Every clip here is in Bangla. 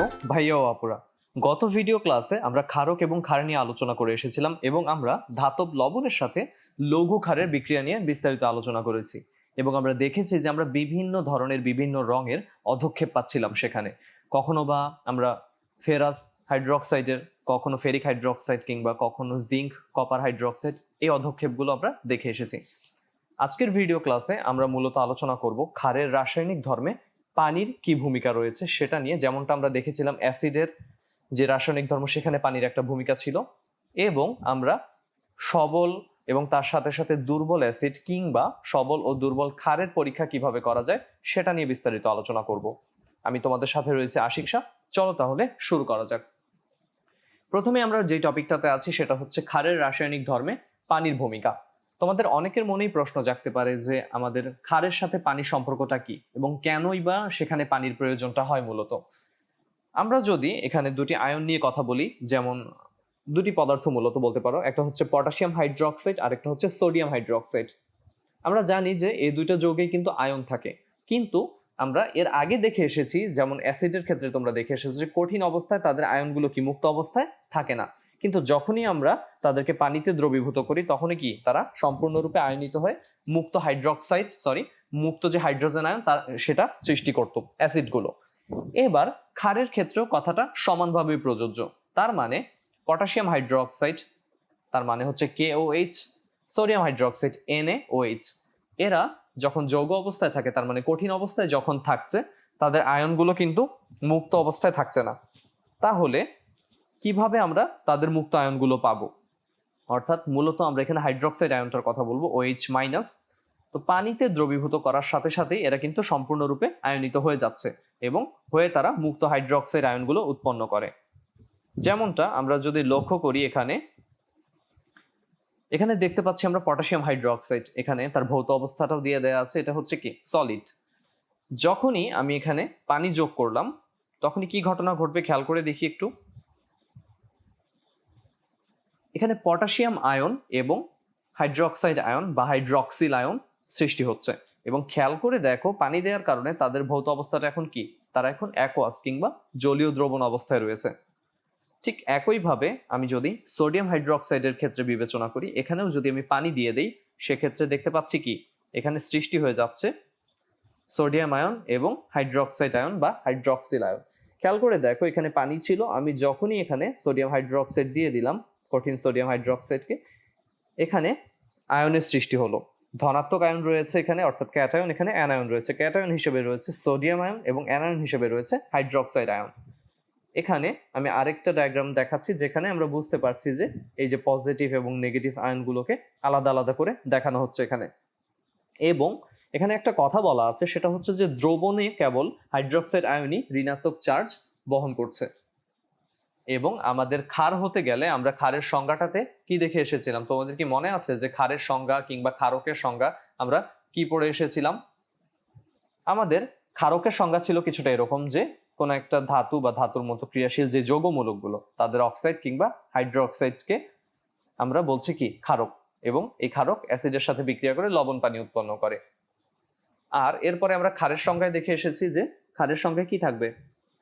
প্রিয় ভাইয়া ও আপুরা, গত ভিডিও ক্লাসে আমরা ক্ষারক এবং ক্ষার নিয়ে আলোচনা করে এসেছিলাম এবং আমরা ধাতব লবণের সাথে লঘু ক্ষারের বিক্রিয়া নিয়ে বিস্তারিত আলোচনা করেছি এবং আমরা দেখেছি যে আমরা বিভিন্ন ধরনের বিভিন্ন রঙের অধক্ষেপ পাচ্ছিলাম সেখানে। কখনো বা আমরা ফেরাস হাইড্রোক্সাইডের, কখনো ফেরিক হাইড্রোক্সাইড কিংবা কখনো জিঙ্ক, কপার হাইড্রোক্সাইড এই অধক্ষেপগুলো আমরা দেখে এসেছি। আজকের ভিডিও ক্লাসে আমরা মূলত আলোচনা করব ক্ষারের রাসায়নিক ধর্মে পানির কি ভূমিকা রয়েছে সেটা নিয়ে, যেমনটা আমরা দেখেছিলাম অ্যাসিডের যে রাসায়নিক ধর্ম, সেখানে পানির একটা ভূমিকা ছিল। এবং আমরা সবল এবং তার সাথে সাথে দুর্বল অ্যাসিড কিংবা সবল ও দুর্বল ক্ষারের পরীক্ষা কীভাবে করা যায়, সেটা নিয়ে বিস্তারিত আলোচনা করব। আমি তোমাদের সাথে রয়েছে আশিক শাহ। চলো তাহলে শুরু করা যাক। প্রথমে আমরা যে টপিকটাতে আছি, সেটা হচ্ছে ক্ষারের রাসায়নিক ধর্মে পানির ভূমিকা। তোমাদের অনেকের মনেই প্রশ্ন জাগতে পারে যে আমাদের ক্ষারের সাথে পানির সম্পর্কটা কি এবং কেনই বা সেখানে পানির প্রয়োজনটা হয় মূলত? আমরা যদি এখানে দুটি আয়ন নিয়ে কথা বলি, যেমন দুটি পদার্থ মূলত বলতে পারো, একটা হচ্ছে পটাশিয়াম হাইড্রোক্সাইড আর একটা হচ্ছে সোডিয়াম হাইড্রোক্সাইড। আমরা জানি যে এই দুইটা যৌগেই কিন্তু আয়ন থাকে। কিন্তু আমরা এর আগে দেখে এসেছি, যেমন অ্যাসিডের ক্ষেত্রে তোমরা দেখে এসেছ যে কঠিন অবস্থায় তাদের আয়নগুলো কি মুক্ত অবস্থায় থাকে না। কিন্তু যখনই আমরা তাদেরকে পানিতে দ্রবীভূত করি, তখনই কি তারা সম্পূর্ণরূপে আয়নিত হয়ে মুক্ত হাইড্রোক্সাইড সরি মুক্ত যে হাইড্রোজেন আয়ন, তার সেটা সৃষ্টি করত অ্যাসিডগুলো এবার ক্ষারের ক্ষেত্রেও কথাটা সমানভাবে প্রযোজ্য। তার মানে পটাশিয়াম হাইড্রোক্সাইড তার মানে হচ্ছে K O H sodium hydroxide H এরা যখন যৌগ অবস্থায় থাকে, তার মানে কঠিন অবস্থায় যখন থাকছে, তাদের আয়নগুলো কিন্তু মুক্ত অবস্থায় থাকছে না। তাহলে কীভাবে আমরা তাদের মুক্ত আয়নগুলো পাবো? অর্থাৎ মূলত আমরা এখানে হাইড্রোক্সাইড আয়নটার কথা বলব ওএইচ মাইনাস তো পানিতে দ্রবীভূত করার সাথে সাথেই এরা কিন্তু সম্পূর্ণরূপে আয়নিত হয়ে যাচ্ছে এবং হয়ে তারা মুক্ত হাইড্রোক্সাইড আয়নগুলো উৎপন্ন করে। যেমনটা আমরা যদি লক্ষ্য করি এখানে এখানে দেখতে পাচ্ছি আমরা পটাশিয়াম হাইড্রোক্সাইড এখানে তার ভৌত অবস্থাটাও দিয়ে দেওয়া আছে, এটা হচ্ছে কি? সলিড যখনই আমি এখানে পানি যোগ করলাম, তখনই কি ঘটনা ঘটবে? খেয়াল করে দেখি একটু। এখানে পটাশিয়াম আয়ন এবং হাইড্রোক্সাইড আয়ন বা হাইড্রক্সিল আয়ন সৃষ্টি হচ্ছে। এবং খেয়াল করে দেখো, পানি দেওয়ার কারণে তাদের ভৌত অবস্থাটা এখন কি? তারা এখন অ্যাকোয়াস কিংবা জলীয় দ্রবণ অবস্থায় রয়েছে। ঠিক একইভাবে আমি যদি সোডিয়াম হাইড্রোক্সাইডের ক্ষেত্রে বিবেচনা করি, এখানেও যদি আমি পানি দিয়ে দিই, সেক্ষেত্রে দেখতে পাচ্ছি কি? এখানে সৃষ্টি হয়ে যাচ্ছে সোডিয়াম আয়ন এবং হাইড্রোক্সাইড আয়ন বা হাইড্রক্সিল আয়ন। খেয়াল করে দেখো, এখানে পানি ছিল, আমি যখনই এখানে সোডিয়াম হাইড্রোক্সাইড দিয়ে দিলাম কঠিন সোডিয়াম হাইড্রোক্সাইডকে এখানে আয়নের সৃষ্টি হলো। ধনাত্মক আয়ন রয়েছে এখানে, অর্থাৎ ক্যাটায়ন এখানে অ্যানায়ন রয়েছে। ক্যাটায়ন হিসেবে রয়েছে সোডিয়াম আয়ন এবং অ্যানায়ন হিসেবে রয়েছে হাইড্রোক্সাইড আয়ন এখানে আমি আরেকটা ডায়াগ্রাম দেখাচ্ছি, যেখানে আমরা বুঝতে পারছি যে এই যে পজিটিভ এবং নেগেটিভ আয়নগুলোকে আলাদা আলাদা করে দেখানো হচ্ছে এখানে। এবং এখানে একটা কথা বলা আছে, সেটা হচ্ছে যে দ্রবণে কেবল হাইড্রোক্সাইড আয়নই ঋণাত্মক চার্জ বহন করছে। এবং আমাদের ক্ষার হতে গেলে আমরা ক্ষারের সংজ্ঞাটাতে কি দেখে এসেছিলাম? তোমাদের কি মনে আছে যে ক্ষারের সংজ্ঞা কিংবা ক্ষারকের সংজ্ঞা আমরা কি পড়ে এসেছিলাম? আমাদের ক্ষারকের সংজ্ঞা ছিল কিছুটা এরকম যে, কোনো একটা ধাতু বা ধাতুর মতো ক্রিয়াশীল যে যৌগমূলকগুলো, তাদের অক্সাইড কিংবা হাইড্রোক্সাইডকে আমরা বলছি কি? ক্ষারক এবং এই ক্ষারক অ্যাসিডের সাথে বিক্রিয়া করে লবণ পানি উৎপন্ন করে। আর এরপরে আমরা ক্ষারের সংখ্যায় দেখে এসেছি যে ক্ষারের সংখ্যায় কি থাকবে?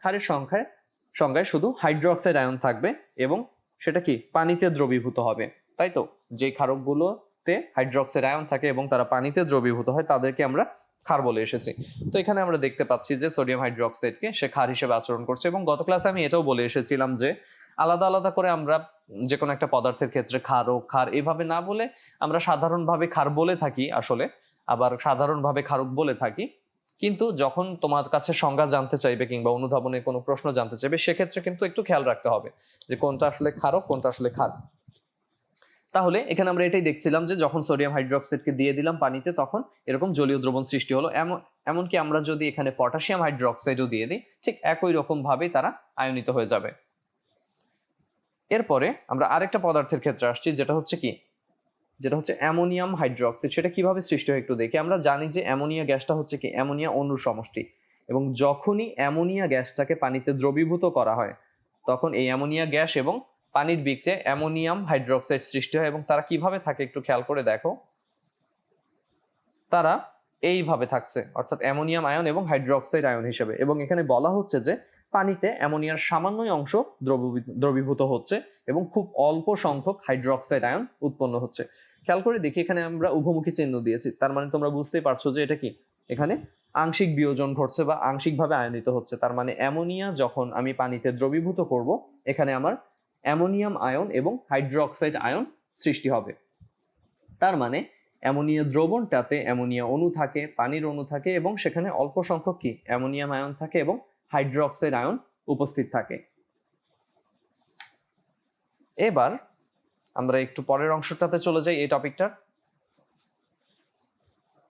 ক্ষারের সংখ্যায় সংখ্যায় শুধু হাইড্রোক্সাইড আয়ন থাকবে এবং সেটা কি? পানিতে দ্রবীভূত হবে। তাই তো? যে ক্ষারকগুলোতে হাইড্রোক্সাইড আয়ন থাকে এবং তারা পানিতে দ্রবীভূত হয়, তাদেরকে আমরা ক্ষার বলে এসেছি। তো এখানে আমরা দেখতে পাচ্ছি যে সোডিয়াম হাইড্রোক্সাইডকে সে ক্ষার হিসেবে আচরণ করছে এবং গত ক্লাসে আমি এটাও বলে এসেছিলাম যে আলাদা আলাদা করে আমরা যে কোনো একটা পদার্থের ক্ষেত্রে ক্ষার ও ক্ষার এভাবে না বলে আমরা সাধারণভাবে ক্ষার বলে থাকি আসলে, আবার সাধারণভাবে ক্ষারক বলে থাকি। কিন্তু যখন তোমার কাছে সংজ্ঞা জানতে চাইবে কিংবা অনুধাবনে কোনো প্রশ্ন জানতে চাইবে, সেক্ষেত্রে কিন্তু একটু খেয়াল রাখতে হবে যে কোনটা আসলে ক্ষারক কোনটা আসলে ক্ষার তাহলে এখানে আমরা এটাই দেখছিলাম যে যখন সোডিয়াম হাইড্রোক্সাইডকে দিয়ে দিলাম পানিতে, তখন এরকম জলীয় দ্রবণ সৃষ্টি হলো। এমন, এমনকি আমরা যদি এখানে পটাশিয়াম হাইড্রোক্সাইডও দিয়ে দিই, ঠিক একই রকম ভাবে তারা আয়নিত হয়ে যাবে। এরপরে আমরা আরেকটা পদার্থের ক্ষেত্রে আসছি, যেটা হচ্ছে কি? যেটা হচ্ছে অ্যামোনিয়াম হাইড্রোক্সাইড, সেটা কীভাবে সৃষ্টি হয় একটু দেখি। আমরা জানি যে অ্যামোনিয়া গ্যাসটা হচ্ছে কি? অ্যামোনিয়া অণুর সমষ্টি। এবং যখনই অ্যামোনিয়া গ্যাসটাকে পানিতে দ্রবীভূত করা হয়, তখন এই অ্যামোনিয়া গ্যাস এবং পানির বিক্রিয়ায় অ্যামোনিয়াম হাইড্রোক্সাইড সৃষ্টি হয় এবং তারা কীভাবে থাকে একটু খেয়াল করে দেখো। তারা এইভাবে থাকছে, অর্থাৎ অ্যামোনিয়াম আয়ন এবং হাইড্রোক্সাইড আয়ন হিসেবে। এবং এখানে বলা হচ্ছে যে পানিতে অ্যামোনিয়ার সামান্যই অংশ দ্রবীভূত হচ্ছে এবং খুব অল্প সংখ্যক হাইড্রোক্সাইড আয়ন উৎপন্ন হচ্ছে। খেয়াল করে দেখি এখানে আমরা উভমুখী চিহ্ন দিয়েছি। তার মানে তোমরা বুঝতেই পারছ যে এটা কি? এখানে আংশিক বিয়োজন ঘটছে বা আংশিকভাবে আয়নিত হচ্ছে। তার মানে অ্যামোনিয়া যখন আমি পানিতে দ্রবীভূত করব, এখানে আমার অ্যামোনিয়াম আয়ন এবং হাইড্রোক্সাইড আয়ন সৃষ্টি হবে। তার মানে অ্যামোনিয়া দ্রবণটাতে অ্যামোনিয়া অণু থাকে, পানির অণু থাকে এবং সেখানে অল্প সংখ্যক কি? অ্যামোনিয়াম আয়ন থাকে এবং হাইড্রোক্সাইড আয়ন উপস্থিত থাকে। এবার আমরা একটু পরের অংশটাতে চলে যাই এই টপিকটার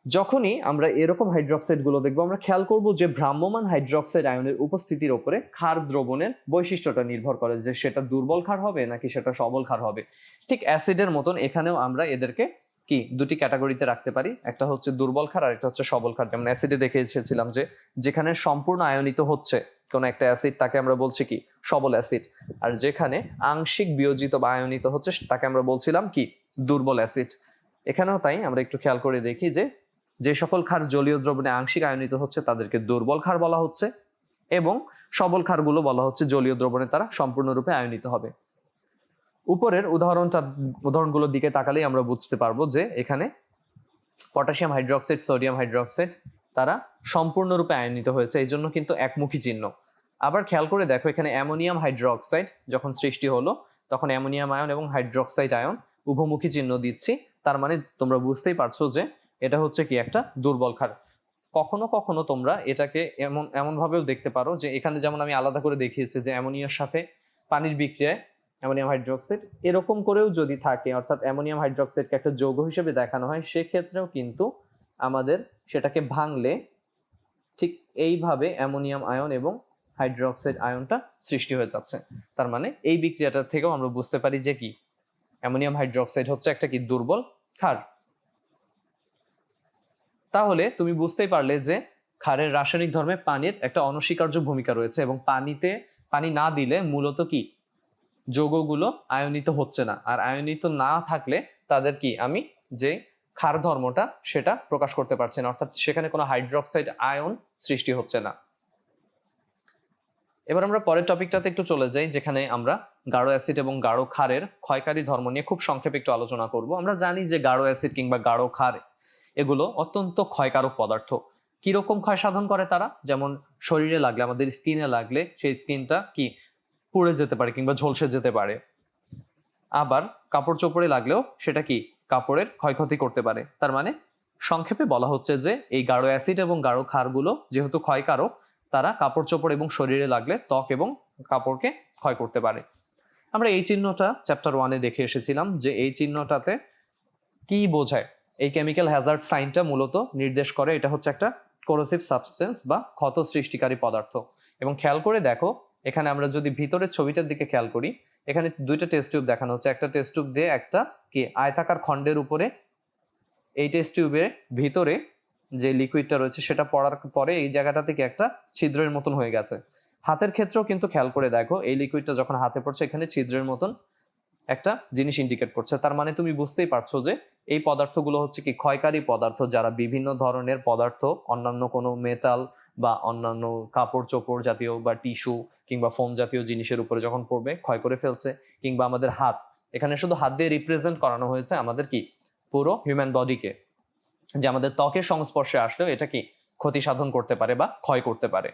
যখনই আমরা এরকম হাইড্রোক্সাইডগুলো দেখব, আমরা খেয়াল করব যে ভ্রাম্যমান হাইড্রক্সাইড আয়নের উপস্থিতির উপরে ক্ষার দ্রবণের বৈশিষ্ট্যটা নির্ভর করে যে সেটা দুর্বল ক্ষার হবে নাকি সেটা সবল ক্ষার হবে। ঠিক অ্যাসিডের মতন এখানেও আমরা এদেরকে কি দুটি ক্যাটাগরিতে রাখতে পারি, একটা হচ্ছে দুর্বল ক্ষার আর একটা হচ্ছে সবল ক্ষার। যেমন অ্যাসিডে দেখে এসেছিলাম যে যেখানে সম্পূর্ণ আয়নিত হচ্ছে কোন একটা অ্যাসিড তাকে আমরা বলছি কি? সবল অ্যাসিড আর যেখানে আংশিক বিয়োজিত বা আয়নিত হচ্ছে তাকে আমরা বলছিলাম কি? দুর্বল অ্যাসিড এখানেও তাই আমরা একটু খেয়াল করে দেখি যে যে সকল ক্ষার জলীয় দ্রবণে আংশিক আয়নিত হচ্ছে তাদেরকে দুর্বল ক্ষার বলা হচ্ছে এবং সবল ক্ষারগুলো বলা হচ্ছে জলীয় দ্রবণে তারা সম্পূর্ণরূপে আয়নিত হবে। উপরের উদাহরণটা, উদাহরণগুলোর দিকে তাকালেই আমরা বুঝতে পারব যে এখানে পটাশিয়াম হাইড্রোক্সাইড, সোডিয়াম হাইড্রোক্সাইড তারা সম্পূর্ণরূপে আয়নিত হয়েছে, এই জন্য কিন্তু একমুখী চিহ্ন। আবার খেয়াল করে দেখো, এখানে অ্যামোনিয়াম হাইড্রোক্সাইড যখন সৃষ্টি হলো, তখন অ্যামোনিয়াম আয়ন এবং হাইড্রোক্সাইড আয়ন উভমুখী চিহ্ন দিচ্ছি। তার মানে তোমরা বুঝতেই পারছ যে এটা হচ্ছে কি একটা দুর্বল ক্ষার কখনো কখনো তোমরা এটাকে এমন, এমনভাবেও দেখতে পারো যে এখানে যেমন আমি আলাদা করে দেখিয়েছি যে অ্যামোনিয়ার সাথে পানির বিক্রিয়ায় অ্যামোনিয়াম হাইড্রোক্সাইড এরকম করেও যদি থাকে, অর্থাৎ অ্যামোনিয়াম হাইড্রোক্সাইডকে একটা যৌগ হিসেবে দেখানো হয়, সেক্ষেত্রেও কিন্তু আমাদের সেটাকে ভাঙলে ঠিক এইভাবে অ্যামোনিয়াম আয়ন এবং হাইড্রোক্সাইড আয়নটা সৃষ্টি হয়ে যাচ্ছে। তার মানে এই বিক্রিয়াটার থেকেও আমরা বুঝতে পারি যে কি? অ্যামোনিয়াম হাইড্রোক্সাইড হচ্ছে একটা কি? দুর্বল ক্ষার। তাহলে তুমি বুঝতেই পারলে যে ক্ষারের রাসায়নিক ধর্মে পানির একটা অনস্বীকার্য ভূমিকা রয়েছে এবং পানিতে পানি না দিলে মূলত কি? যৌগগুলো আয়নিত হচ্ছে না। আর আয়নিত না থাকলে তাদের কি? আমি যে ক্ষার ধর্মটা সেটা প্রকাশ করতে পারছে না। অর্থাৎ সেখানে কোনো হাইড্রোক্সাইড আয়ন সৃষ্টি হচ্ছে না। এবার আমরা পরের টপিকটাতে একটু চলে যাই, যেখানে আমরা গাঢ় অ্যাসিড এবং গাঢ় ক্ষারের ক্ষয়কারী ধর্ম নিয়ে খুব সংক্ষেপে একটু আলোচনা করব। আমরা জানি যে গাঢ় অ্যাসিড কিংবা গাঢ় ক্ষার, এগুলো অত্যন্ত ক্ষয়কারক পদার্থ। কীরকম ক্ষয় সাধন করে তারা? যেমন শরীরে লাগলে, আমাদের স্কিনে লাগলে সেই স্কিনটা কি পুড়ে যেতে পারে কিংবা ঝলসে যেতে পারে। আবার কাপড় চোপড়ে লাগলেও সেটা কি কাপড়ের ক্ষয়ক্ষতি করতে পারে। তার মানে সংক্ষেপে বলা হচ্ছে যে এই গাঢ় অ্যাসিড এবং গাঢ় ক্ষারগুলো যেহেতু ক্ষয়কারক, তারা কাপড় চোপড় এবং শরীরে লাগলে ত্বক এবং কাপড়কে ক্ষয় করতে পারে। আমরা এই চিহ্নটা চ্যাপ্টার ওয়ানে দেখে এসেছিলাম যে এই চিহ্নটাতে কি বোঝায়। এই কেমিক্যাল হ্যাজার্ড সাইনটা মূলত নির্দেশ করে এটা হচ্ছে একটা কোরোসিভ সাবস্টেন্স বা ক্ষত সৃষ্টিকারী পদার্থ। এবং খেয়াল করে দেখো, এখানে আমরা যদি ভিতরের ছবিটার দিকে খেয়াল করি এখানে দুইটা টেস্ট টিউব দেখানো হচ্ছে। একটা টেস্ট টিউব দিয়ে একটা কি আয়তাকার খণ্ডের উপরে এই টেস্ট টিউবের ভিতরে যে লিকুইডটা রয়েছে সেটা পড়ার পরে এই জায়গাটা থেকে একটা ছিদ্রের মতন হয়ে গেছে। হাতের ক্ষেত্রেও কিন্তু খেয়াল করে দেখো, এই লিকুইডটা যখন হাতে পড়ছে, এখানে ছিদ্রের মতন একটা জিনিস ইন্ডিকেট করছে। তার মানে তুমি বুঝতেই পারছ যে এই পদার্থগুলো হচ্ছে কি ক্ষয়কারী পদার্থ, যারা বিভিন্ন ধরনের পদার্থ, অন্যান্য কোনো মেটাল বা অন্যান্য কাপড় চোপড় জাতীয় বা টিস্যু কিংবা ফোম জাতীয় জিনিসের উপরে যখন পড়বে, ক্ষয় করে ফেলছে কিংবা আমাদের হাত, এখানে শুধু হাত দিয়ে রিপ্রেজেন্ট করানো হয়েছে আমাদের কি? পুরো হিউম্যান বডিকে যে আমাদের ত্বকের সংস্পর্শে আসলেও এটা কি? ক্ষতি সাধন করতে পারে বা ক্ষয় করতে পারে।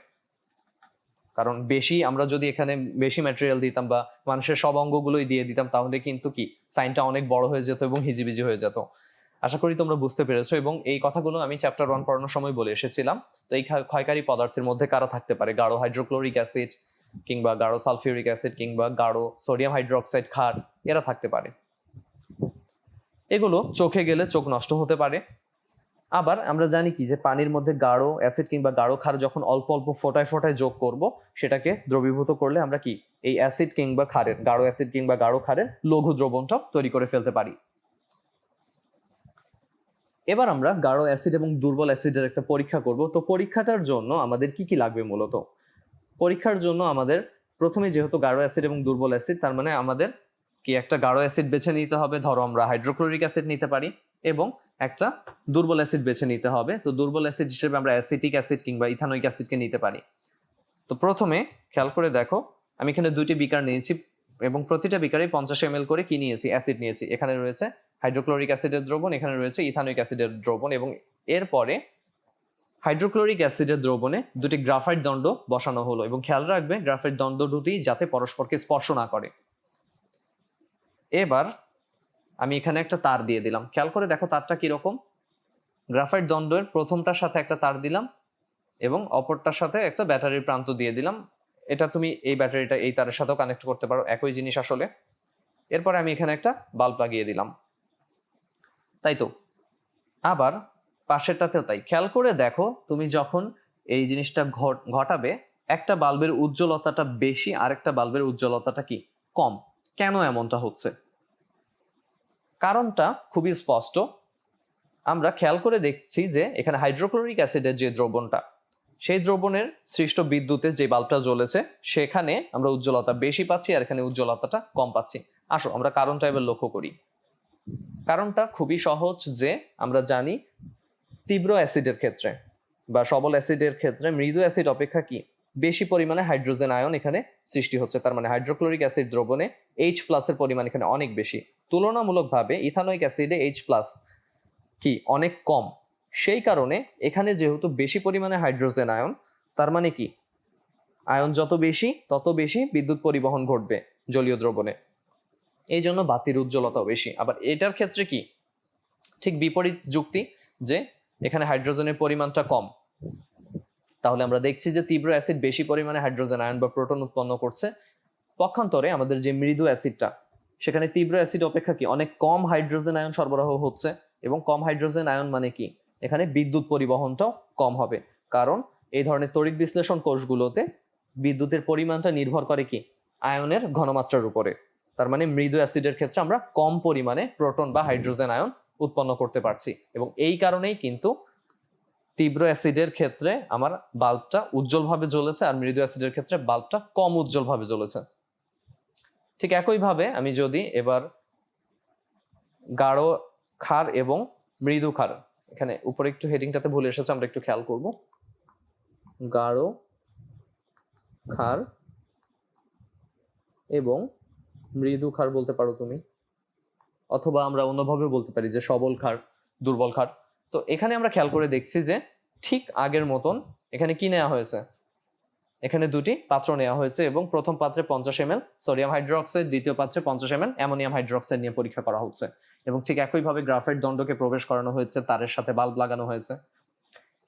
কারণ বেশি আমরা যদি এখানে বেশি ম্যাটেরিয়াল দিতাম বা মানুষের সব অঙ্গগুলোই দিয়ে দিতাম, তাহলে কিন্তু কি? সাইনটা অনেক বড় হয়ে যেত এবং হিজিবিজি হয়ে যেত। আশা করি তোমরা বুঝতে পেরেছ এবং এই কথাগুলো আমি চ্যাপ্টার ওয়ান পড়ানোর সময় বলে এসেছিলাম। তো এই ক্ষয়- ক্ষয়কারী পদার্থের মধ্যে কারা থাকতে পারে? গাঢ় হাইড্রোক্লোরিক অ্যাসিড কিংবা গাঢ় সালফিউরিক অ্যাসিড কিংবা গাঢ় সোডিয়াম হাইড্রোক্সাইড ক্ষার এরা থাকতে পারে। এগুলো চোখে গেলে চোখ নষ্ট হতে পারে। আবার আমরা জানি কি যে পানির মধ্যে গাঢ় অ্যাসিড কিংবা গাঢ় ক্ষার যখন অল্প অল্প ফোটায় ফোটায় যোগ করব, সেটাকে দ্রবীভূত করলে আমরা কি এই অ্যাসিড কিংবা ক্ষারের, গাঢ় অ্যাসিড কিংবা গাঢ় ক্ষারের লঘু দ্রবণটা তৈরি করে ফেলতে পারি। এবার আমরা গাঢ় অ্যাসিড এবং দুর্বল অ্যাসিডের একটা পরীক্ষা করব। তো পরীক্ষাটার জন্য আমাদের কি কি লাগবে মূলত? পরীক্ষার জন্য আমাদের প্রথমে যেহেতু গাঢ় অ্যাসিড এবং দুর্বল অ্যাসিড তার মানে আমাদের কি একটা গাঢ় অ্যাসিড বেছে নিতে হবে। ধরো আমরা হাইড্রোক্লোরিক অ্যাসিড নিতে পারি এবং একটা দুর্বল অ্যাসিড বেছে নিতে হবে। তো দুর্বল অ্যাসিড হিসেবে আমরা অ্যাসিটিক অ্যাসিড কিংবা ইথানোইক অ্যাসিডকে নিতে পারি। তো প্রথমে খেয়াল করে দেখো, আমি এখানে দুইটি বিকার নিয়েছি এবং প্রতিটা বিকারে পঞ্চাশ এম করে কি নিয়েছি? অ্যাসিড নিয়েছি। এখানে রয়েছে হাইড্রোক্লোরিক অ্যাসিডের দ্রবণ, এখানে রয়েছে ইথানোইক অ্যাসিডের দ্রবণ এবং এরপরে হাইড্রোক্লোরিক অ্যাসিডের দ্রবণে দুটি গ্রাফাইট দণ্ড বসানো হলো এবং খেয়াল রাখবে, গ্রাফাইট দণ্ড দুটি যাতে পরস্পরকে স্পর্শ না করে। এবার আমি এখানে একটা তার দিয়ে দিলাম। খেয়াল করে দেখো তারটা কীরকম। গ্রাফাইট দণ্ডের প্রথমটার সাথে একটা তার দিলাম এবং অপরটার সাথে একটা ব্যাটারির প্রান্ত দিয়ে দিলাম। এটা তুমি এই ব্যাটারিটা এই তারের সাথেও কানেক্ট করতে পারো, একই জিনিস আসলে। এরপরে আমি এখানে একটা বাল্ব লাগিয়ে দিলাম। তাই তো? আবার পাশেরটাতেও তাই। খেয়াল করে দেখো, তুমি যখন এই জিনিসটা ঘট- ঘটাবে, একটা বাল্বের উজ্জ্বলতাটা বেশি, আরেকটা বাল্বের উজ্জ্বলতাটা কি? কম। কেন এমনটা হচ্ছে? কারণটা খুবই স্পষ্ট। আমরা খেয়াল করে দেখছি যে এখানে হাইড্রোক্লোরিক অ্যাসিডের যে দ্রবণটা, সেই দ্রবণের সৃষ্ট বিদ্যুতে যে বাল্বটা জ্বলেছে, সেখানে আমরা উজ্জ্বলতা বেশি পাচ্ছি আর এখানে উজ্জ্বলতাটা কম পাচ্ছি। আসো, আমরা কারণটা এবার লক্ষ্য করি। কারণটা খুবই সহজ যে আমরা জানি তীব্র অ্যাসিডের ক্ষেত্রে বা সবল অ্যাসিডের ক্ষেত্রে মৃদু অ্যাসিড অপেক্ষা কি? বেশি পরিমাণে হাইড্রোজেন আয়ন এখানে সৃষ্টি হচ্ছে। তার মানে হাইড্রোক্লোরিক অ্যাসিড দ্রবণে এইচ প্লাসের পরিমাণ এখানে অনেক বেশি। তুলনামূলকভাবে ইথানোইক অ্যাসিডে এইচ প্লাস কি? অনেক কম। সেই কারণে এখানে যেহেতু বেশি পরিমাণে হাইড্রোজেন আয়ন, তার মানে কি? আয়ন যত বেশি, তত বেশি বিদ্যুৎ পরিবহন ঘটবে জলীয় দ্রবণে। এই জন্য বাতির উজ্জ্বলতাও বেশি। আবার এটার ক্ষেত্রে কি? ঠিক বিপরীত যুক্তি যে এখানে হাইড্রোজেনের পরিমাণটা কম। তাহলে আমরা দেখছি যে তীব্র অ্যাসিড বেশি পরিমাণে হাইড্রোজেন আয়ন বা প্রোটন উৎপন্ন করছে। পক্ষান্তরে আমাদের যে মৃদু অ্যাসিডটা, সেখানে তীব্র অ্যাসিড অপেক্ষা কি? অনেক কম হাইড্রোজেন আয়ন সরবরাহ হচ্ছে এবং কম হাইড্রোজেন আয়ন মানে কি? এখানে বিদ্যুৎ পরিবহনটাও কম হবে। কারণ এই ধরনের তড়িৎ বিশ্লেষণ কোষগুলোতে বিদ্যুতের পরিমাণটা নির্ভর করে কি? আয়নের ঘনমাত্রার উপরে। তার মানে মৃদু অ্যাসিডের ক্ষেত্রে আমরা কম পরিমাণে প্রোটন বা হাইড্রোজেন আয়ন উৎপন্ন করতে পারছি। এবং এই কারণেই কিন্তু তীব্র অ্যাসিডের ক্ষেত্রে আমার বাল্বটা উজ্জ্বলভাবে জ্বলেছে আর মৃদু অ্যাসিডের ক্ষেত্রে বাল্বটা কম উজ্জ্বলভাবে জ্বলেছে। ঠিক একইভাবে আমি যদি এবার গাঢ় ক্ষার এবং মৃদু ক্ষার, এখানে উপরে একটু হেডিংটাতে ভুলে এসেছে, আমরা একটু খেয়াল করব। গাঢ় ক্ষার এবং মৃদু ক্ষার বলতে পারো তুমি, অথবা আমরা অন্যভাবে বলতে পারি যে সবল ক্ষার দুর্বল ক্ষার তো এখানে আমরা খেয়াল করে দেখছি যে ঠিক আগের মতন এখানে কি নেওয়া হয়েছে? এখানে দুটি পাত্র নেওয়া হয়েছে এবং প্রথম পাত্রে পঞ্চাশ এম সোডিয়াম হাইড্রোক্সাইড, দ্বিতীয় পাত্রে পঞ্চাশ এম অ্যামোনিয়াম হাইড্রোক্সাইড নিয়ে পরীক্ষা করা হচ্ছে। এবং ঠিক একইভাবে গ্রাফাইট দণ্ডকে প্রবেশ করানো হয়েছে, তারের সাথে বাল্ব লাগানো হয়েছে।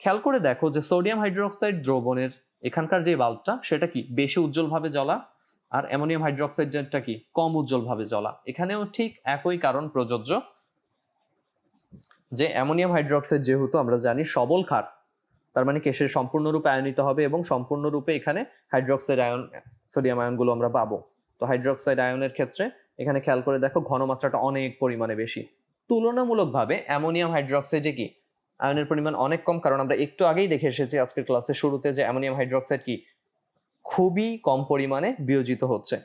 খেয়াল করে দেখো যে সোডিয়াম হাইড্রোক্সাইড দ্রবণের এখানকার যে বাল্বটা, সেটা কি বেশি উজ্জ্বলভাবে জ্বলা আর অ্যামোনিয়াম হাইড্রোক্সাইড যেটা কি? কম উজ্জ্বলভাবে জ্বলা। এখানেও ঠিক একই কারণ প্রযোজ্য যে অ্যামোনিয়াম হাইড্রোক্সাইড যেহেতু আমরা জানি সবল ক্ষার, তার মানে কেশে সম্পূর্ণরূপে আয়নিত হবে এবং সম্পূর্ণরূপে এখানে হাইড্রোক্সাইড আয়ন, সোডিয়াম আয়নগুলো আমরা পাবো। তো হাইড্রোক্সাইড আয়নের ক্ষেত্রে এখানে খেয়াল করে দেখো ঘনমাত্রাটা অনেক পরিমাণে বেশি। তুলনামূলকভাবে অ্যামোনিয়াম হাইড্রোক্সাইডে কি? আয়নের পরিমাণ অনেক কম, কারণ আমরা একটু আগেই দেখে এসেছি আজকের ক্লাসের শুরুতে যে অ্যামোনিয়াম হাইড্রোক্সাইড কি? খুবই কম পরিমাণে বিয়োজিত হচ্ছে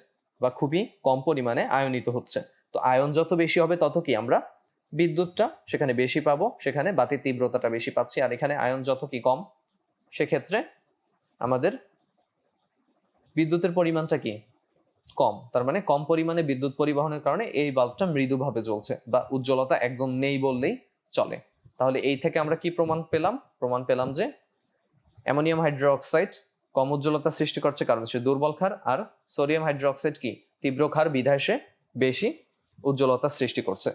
বা খুবই কম পরিমাণে আয়নিত হচ্ছে। তো আয়ন যত বেশি হবে, তত কি আমরা বিদ্যুৎটা সেখানে বেশি পাবো, সেখানে বাতির তীব্রতাটা বেশি পাচ্ছি। আর এখানে আয়ন যত কি কম, সেক্ষেত্রে আমাদের বিদ্যুতের পরিমাণটা কি? কম। তার মানে কম পরিমাণে বিদ্যুৎ পরিবহনের কারণে এই বাল্বটা মৃদুভাবে জ্বলছে বা উজ্জ্বলতা একদম নেই বললেই চলে। তাহলে এই থেকে আমরা কি প্রমাণ পেলাম? প্রমাণ পেলাম যে অ্যামোনিয়াম হাইড্রোক্সাইড কম উজ্জ্বলতা সৃষ্টি করছে কারণ সে দুর্বল ক্ষার আর সোডিয়াম হাইড্রোক্সাইড কি? তীব্র ক্ষার বিধায় সে বেশি উজ্জ্বলতা সৃষ্টি করছে।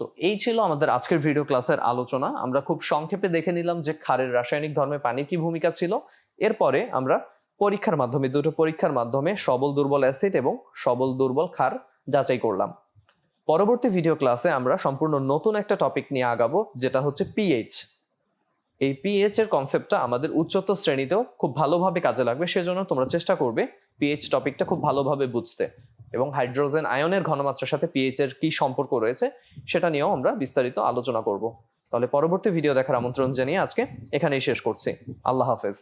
তো এই ছিল আমাদের আজকের ভিডিও ক্লাসের আলোচনা। আমরা খুব সংক্ষেপে দেখে নিলাম যে ক্ষারের রাসায়নিক ধর্মে পানির কি ভূমিকা ছিল। এরপরে আমরা পরীক্ষার মাধ্যমে, দুটো পরীক্ষার মাধ্যমে সবল দুর্বল অ্যাসিড এবং সবল দুর্বল ক্ষার যাচাই করলাম। পরবর্তী ভিডিও ক্লাসে আমরা সম্পূর্ণ নতুন একটা টপিক নিয়ে আগাবো, যেটা হচ্ছে পিএইচ এই পিএইচ এর কনসেপ্টটা আমাদের উচ্চতর শ্রেণীতেও খুব ভালোভাবে কাজে লাগবে, সেজন্য তোমরা চেষ্টা করবে পিএইচ টপিকটা খুব ভালোভাবে বুঝতে। এবং হাইড্রোজেন আয়নের ঘনমাত্রার সাথে পিএইচ এর কি সম্পর্ক রয়েছে, সেটা নিয়েও আমরা বিস্তারিত আলোচনা করব। তাহলে পরবর্তী ভিডিও দেখার আমন্ত্রণ জানিয়ে আজকে এখানেই শেষ করছি। আল্লাহ হাফেজ।